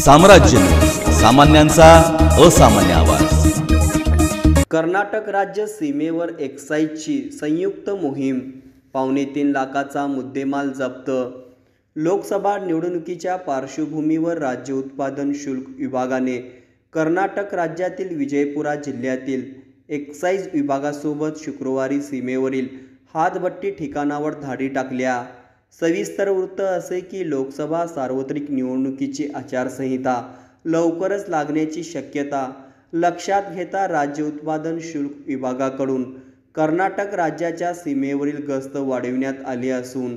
साम्राज्य. सामान्यांचा असामान्य आवाज. कर्नाटक राज्य सीमेवर एक्साईजची संयुक्त मोहीम. पावणे तीन लाखाचा मुद्देमाल जप्त. लोकसभा निवडणुकीच्या पार्श्वभूमीवर राज्य उत्पादन शुल्क विभागाने कर्नाटक राज्यातील विजयपुरा जिल्ह्यातील एक्साईज विभागासोबत शुक्रवारी सीमेवरील हातभट्टी ठिकाणावर धाडी टाकल्या. सविस्तर वृत्त असे की लोकसभा सार्वत्रिक निवडणुकीची आचारसंहिता लवकरच लागण्याची शक्यता लक्षात घेता राज्य उत्पादन शुल्क विभागाकडून कर्नाटक राज्याच्या सीमेवरील गस्त वाढविण्यात आली असून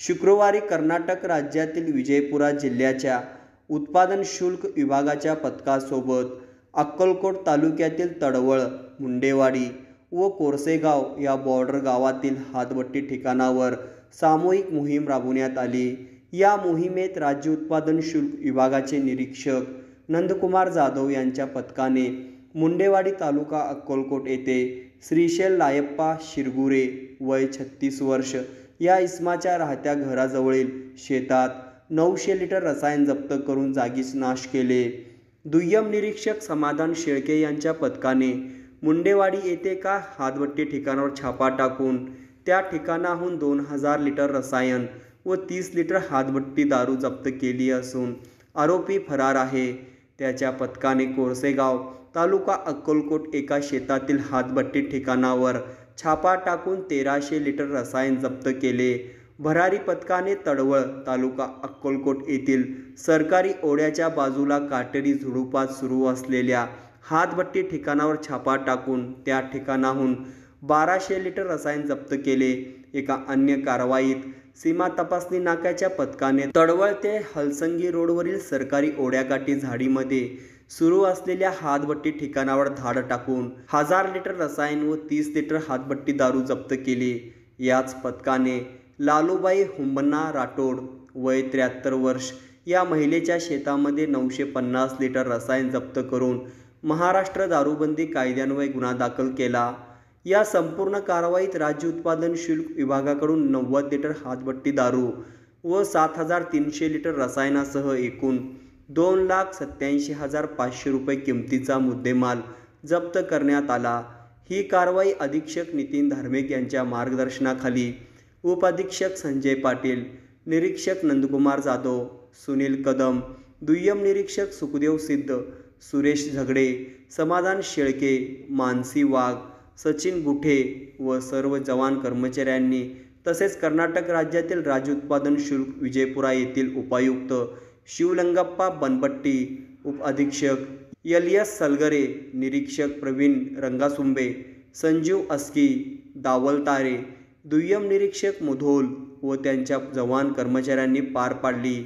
शुक्रवारी कर्नाटक राज्यातील विजयपुरा जिल्ह्याच्या उत्पादन शुल्क विभागाच्या पथकासोबत अक्कलकोट तालुक्यातील तडवळ मुंडेवाडी व कोरसेगाव या बॉर्डर गावातील हातबट्टी ठिकाणावर सामूहिक मोहीम राबवण्यात आली. या मोहिमेत राज्य उत्पादन शुल्क विभागाचे निरीक्षक नंदकुमार जाधव यांच्या पथकाने मुंडेवाडी तालुका अक्कलकोट येथे श्रीशैल लायप्पा शिरगुरे वय छत्तीस वर्ष या इस्माच्या राहत्या घराजवळील शेतात नऊशे लिटर रसायन जप्त करून जागीच नाश केले. दुय्यम निरीक्षक समाधान शेळके यांच्या पथकाने मुंडेवाडी येथे का हातभट्टी ठिकाणावर छापा टाकून? त्या ठिकाणाहून दोन हजार लिटर रसायन व तीस लिटर हातभट्टी दारू जप्त केली असून आरोपी फरार आहे. त्याच्या पथकाने कोरसेगाव तालुका अक्कलकोट एका शेतातील हातभट्टी ठिकाणावर छापा टाकून तेराशे लिटर रसायन जप्त केले. भरारी पथकाने तडवळ तालुका अक्कलकोट येथील सरकारी ओढ्याच्या बाजूला काटेरी झुडुपात सुरू असलेल्या हातभट्टी ठिकाणावर छापा टाकून त्या ठिकाणाहून बाराशे लिटर रसायन जप्त केले. एका अन्य कारवाईत सीमा तपासणी नाक्याच्या पथकाने तडवळ ते हलसंगी रोडवरील सरकारी ओढ्याकाठी झाडीमध्ये सुरू असलेल्या हातभट्टी ठिकाणावर धाड टाकून हजार लिटर रसायन व तीस लिटर हातभट्टी दारू जप्त केली. याच पथकाने लालूबाई हुंबन्ना राठोड वय त्र्याहत्तर वर्ष या महिलेच्या शेतामध्ये नऊशे पन्नास लिटर रसायन जप्त करून महाराष्ट्र दारूबंदी कायद्यान्वये गुन्हा दाखल केला. या संपूर्ण कारवाईत राज्य उत्पादन शुल्क विभागाकडून नव्वद लिटर हातभट्टी दारू व सात हजार तीनशे लिटर रसायनासह एकूण दोन लाख सत्याऐंशी हजार पाचशे रुपये किमतीचा मुद्देमाल जप्त करण्यात आला. ही कारवाई अधीक्षक नितीन धार्मिक यांच्या मार्गदर्शनाखाली उपअधीक्षक संजय पाटील निरीक्षक नंदकुमार जाधव सुनील कदम दुय्यम निरीक्षक सुखदेव सिद्ध सुरेश झगडे समाधान शेळके मानसी वाघ सचिन गुठे व सर्व जवान कर्मचाऱ्यांनी तसेच कर्नाटक राज्यातील राज्य उत्पादन शुल्क विजयपुरा येथील उपायुक्त शिवलंगप्पा बनपट्टी उप अधीक्षक एल एस सलगरे निरीक्षक प्रवीण रंगासुंबे संजीव अस्की दावलतारे दुय्यम निरीक्षक मुधोल व त्यांच्या जवान कर्मचाऱ्यांनी पार पाडली.